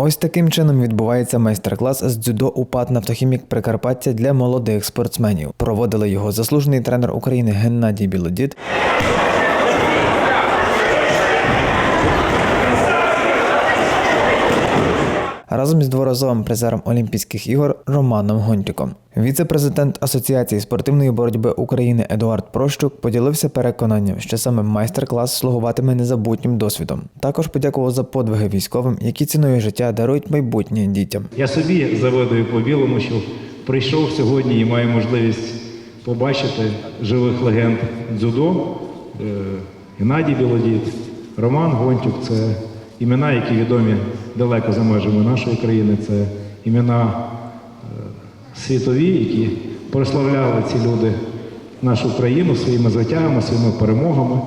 Ось таким чином відбувається майстер-клас з дзюдо УПАД «Нафтохімік Прикарпаття для молодих спортсменів. Проводили його заслужений тренер України Геннадій Білодід. Разом з дворазовим призером Олімпійських ігор Романом Гонтюком. Віце-президент Асоціації спортивної боротьби України Едуард Прощук поділився переконанням, що саме майстер-клас слугуватиме незабутнім досвідом. Також подякував за подвиги військовим, які ціною життя дарують майбутнє дітям. Я собі завидую по білому, що прийшов сьогодні і маю можливість побачити живих легенд дзюдо. Е, Геннадій Білодід, Роман Гонтюк це імена, які відомі далеко за межами нашої країни. Це імена е, світові, які прославляли ці люди нашу країну своїми звитягами, своїми перемогами.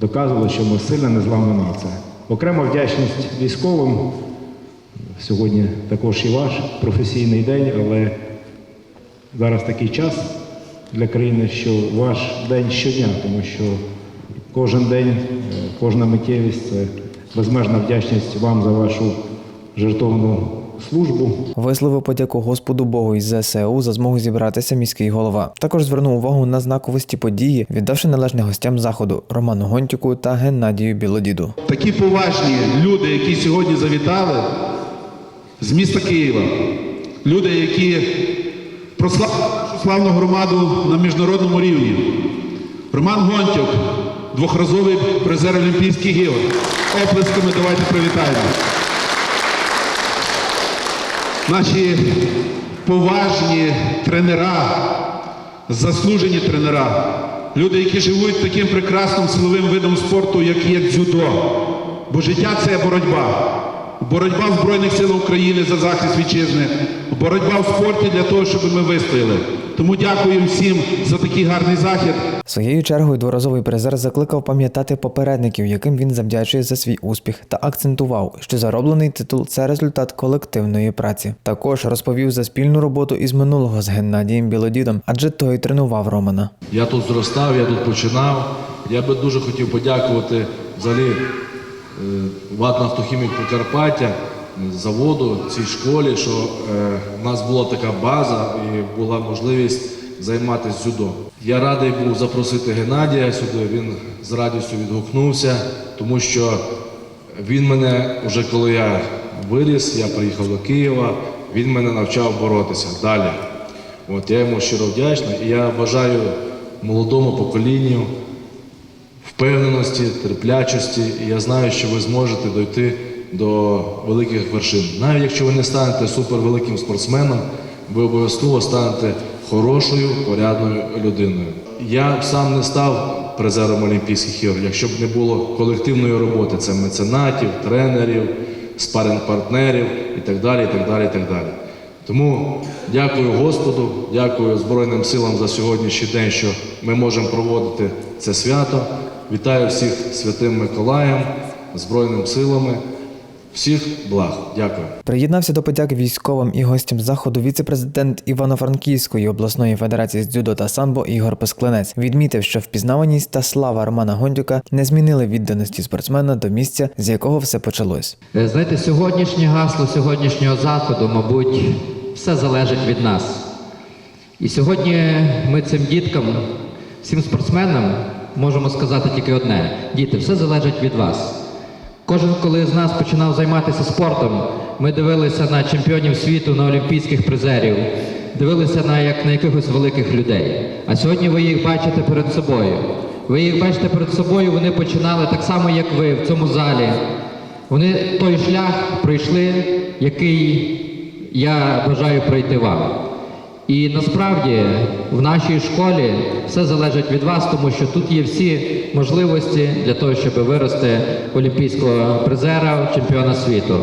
Доказували, що ми сильна незламна нація. Окрема вдячність військовим. Сьогодні також і ваш професійний день, але зараз такий час для країни, що ваш день щодня, тому що кожен день, е, кожна миттєвість це безмежна вдячність вам за вашу жертовну службу. Висловив подяку Господу Богу із ЗСУ за змогу зібратися міський голова. Також звернув увагу на знаковості події, віддавши належне гостям заходу Роману Гонтюку та Геннадію Білодіду. Такі поважні люди, які сьогодні завітали з міста Києва, люди, які прославили нашу славну громаду на міжнародному рівні. Роман Гонтюк, двохразовий призер Олімпійських ігор. Оплесками давайте привітаємо. Наші поважні тренера, заслужені тренера, люди, які живуть таким прекрасним силовим видом спорту, як є дзюдо. Бо життя це боротьба. Боротьба в Збройних силах України за захист вітчизни, боротьба в спорті для того, щоб ми вистояли. Тому дякую всім за такий гарний захід. Своєю чергою дворазовий призер закликав пам'ятати попередників, яким він завдячує за свій успіх, та акцентував, що зароблений титул це результат колективної праці. Також розповів за спільну роботу із минулого з Геннадієм Білодідом, адже той тренував Романа. Я тут зростав, я тут починав. Я би дуже хотів подякувати взагалі е, ВАД «Нафтохімік Прикарпаття, заводу, цій школі, що е, в нас була така база і була можливість займатися дзюдо. Я радий був запросити Геннадія сюди, він з радістю відгукнувся, тому що він мене вже коли я виріс, я приїхав до Києва, він мене навчав боротися далі. От я йому щиро вдячний і я бажаю молодому поколінню впевненості, терплячості. І я знаю, що ви зможете дойти до великих вершин. Навіть якщо ви не станете супервеликим спортсменом, ви обов'язково станете хорошою, порядною людиною. Я б сам не став призером Олімпійських ігор, якщо б не було колективної роботи. Це меценатів, тренерів, спаринг-партнерів і так далі. і так далі, і так далі. Тому дякую Господу, дякую Збройним силам за сьогоднішній день, що ми можемо проводити це свято. Вітаю всіх святим Миколаєм, Збройним силами. Всіх благ. Дякую. Приєднався до подяки військовим і гостям заходу віце-президент Івано-Франківської обласної федерації з дзюдо та самбо Ігор Песклинець. Відмітив, що впізнаваність та слава Романа Гонтюка не змінили відданості спортсмена до місця, з якого все почалось. Е, Знаєте, сьогоднішнє гасло сьогоднішнього заходу, мабуть, все залежить від нас. І сьогодні ми цим діткам, всім спортсменам, можемо сказати тільки одне: діти, все залежить від вас. Кожен, коли з нас починав займатися спортом, ми дивилися на чемпіонів світу, на олімпійських призерів, дивилися на, як, на якихось великих людей. А сьогодні ви їх бачите перед собою. Ви їх бачите перед собою, вони починали так само, як ви в цьому залі. Вони той шлях пройшли, який я бажаю пройти вам. І насправді в нашій школі все залежить від вас, тому що тут є всі можливості для того, щоб вирости олімпійського призера, чемпіона світу.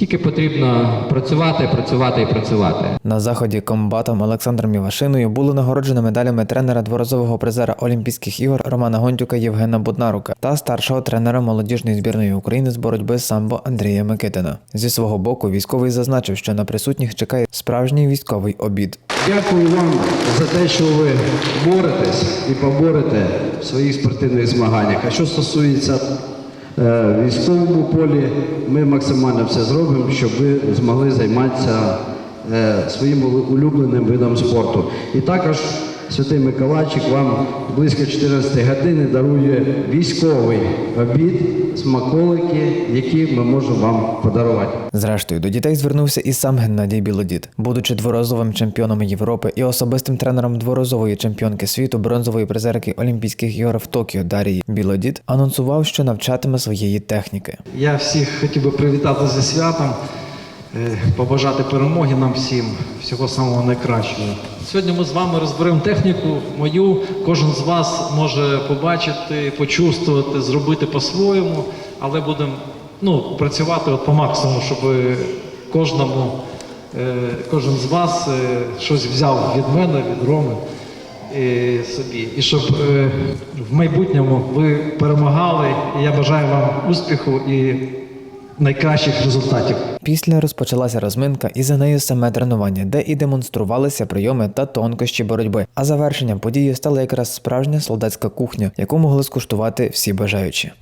Тільки потрібно працювати, працювати і працювати. На заході комбатом Олександром Івашиною було нагороджено медалями тренера дворазового призера Олімпійських ігор Романа Гонтюка Євгена Буднарука та старшого тренера молодіжної збірної України з боротьби самбо Андрія Микитина. Зі свого боку військовий зазначив, що на присутніх чекає справжній військовий обід. Дякую вам за те, що ви боретесь і поборете в своїх спортивних змаганнях. А що стосується військовому полі. Ми максимально все зробимо, щоб ви змогли займатися е, своїм улюбленим видом спорту. І також Святий Миколайчик вам близько 14 години дарує військовий обід, смаколики, які ми можемо вам подарувати. Зрештою, до дітей звернувся і сам Геннадій Білодід, будучи дворазовим чемпіоном Європи і особистим тренером дворазової чемпіонки світу, бронзової призерки Олімпійських ігор в Токіо Дарії Білодід, анонсував, що навчатиме своєї техніки. Я всіх хотів би привітати зі святом, побажати перемоги нам всім, всього самого найкращого. Сьогодні ми з вами розберемо техніку мою. Кожен з вас може побачити, почувствувати, зробити по-своєму, але будемо ну, працювати от по максимуму, щоб кожному, е, кожен з вас е, щось взяв від мене, від Роми і собі. І щоб е, в майбутньому ви перемагали. І я бажаю вам успіху і найкращих результатів. Після розпочалася розминка і за нею саме тренування, де і демонструвалися прийоми та тонкощі боротьби. А завершенням події стала якраз справжня солдатська кухня, яку могли скуштувати всі бажаючі.